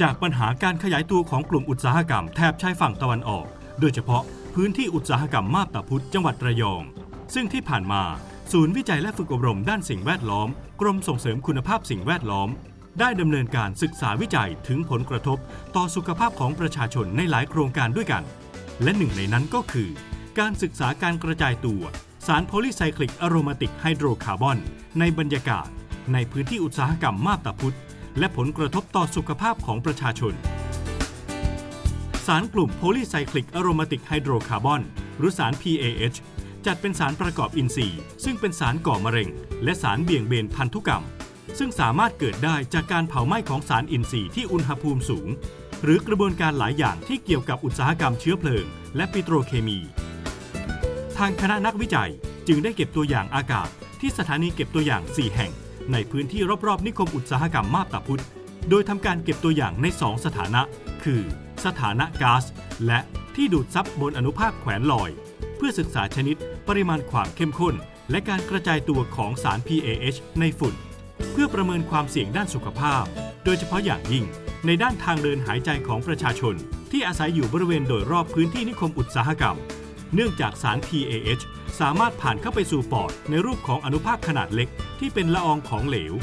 จากปัญหาการขยายตัวของกลุ่มอุตสาหกรรมแถบชายฝั่งตะวันออก โดยเฉพาะพื้นที่อุตสาหกรรมมาบตาพุธจังหวัดระยอง ซึ่งที่ผ่านมา ศูนย์วิจัยและฝึกอบรมด้านสิ่งแวดล้อม กรมส่งเสริมคุณภาพสิ่งแวดล้อม ได้ดำเนินการศึกษาวิจัยถึงผลกระทบต่อสุขภาพของประชาชนในหลายโครงการด้วยกัน และหนึ่งในนั้นก็คือ การศึกษาการกระจายตัว สารโพลีไซคลิกอะโรมาติกไฮโดรคาร์บอนในบรรยากาศ ในพื้นที่อุตสาหกรรมมาบตาพุธ และผลกระทบต่อสุขภาพของประชาชน สารกลุ่มโพลีไซคลิกอะโรมาติกไฮโดรคาร์บอนหรือสาร PAH จัดเป็นสารประกอบอินทรีย์ ซึ่งเป็นสารก่อมะเร็ง และสารเบี่ยงเบนพันธุกรรม ซึ่งสามารถเกิดได้จากการเผาไหม้ของสารอินทรีย์ที่อุณหภูมิสูง หรือกระบวนการหลายอย่างที่เกี่ยวกับอุตสาหกรรมเชื้อเพลิง และปิโตรเคมี ทางคณะนักวิจัยจึงได้เก็บตัวอย่างอากาศที่สถานีเก็บตัวอย่าง 4 แห่ง ในพื้นที่รอบๆ นิคมอุตสาหกรรมมาบตาพุธ โดยทำการเก็บตัวอย่างใน 2 สถานะ คือ สถานะก๊าซและที่ดูดซับบนอนุภาคแขวนลอย เพื่อศึกษาชนิด ปริมาณความเข้มข้น และการกระจายตัวของสาร PAH ในฝุ่น เพื่อประเมินความเสี่ยงด้านสุขภาพ โดยเฉพาะอย่างยิ่ง ในด้านทางเดินหายใจของประชาชน ที่อาศัยอยู่บริเวณโดยรอบพื้นที่นิคมอุตสาหกรรม เนื่องจากสาร PAH สามารถผ่านเข้าไปสู่ปอดในรูปของอนุภาคขนาดเล็กที่เป็นละอองของเหลว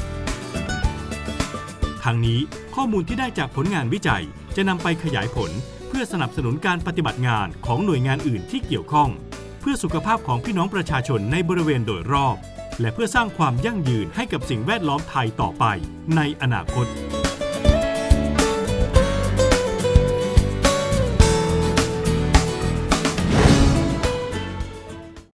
ทั้งนี้ข้อมูลที่ได้จากผลงานวิจัยจะนำไปขยายผล เพื่อสนับสนุนการปฏิบัติงานของหน่วยงานอื่นที่เกี่ยวข้อง เพื่อสุขภาพของพี่น้องประชาชนในบริเวณโดยรอบ และเพื่อสร้างความยั่งยืนให้กับสิ่งแวดล้อมไทยต่อไปในอนาคต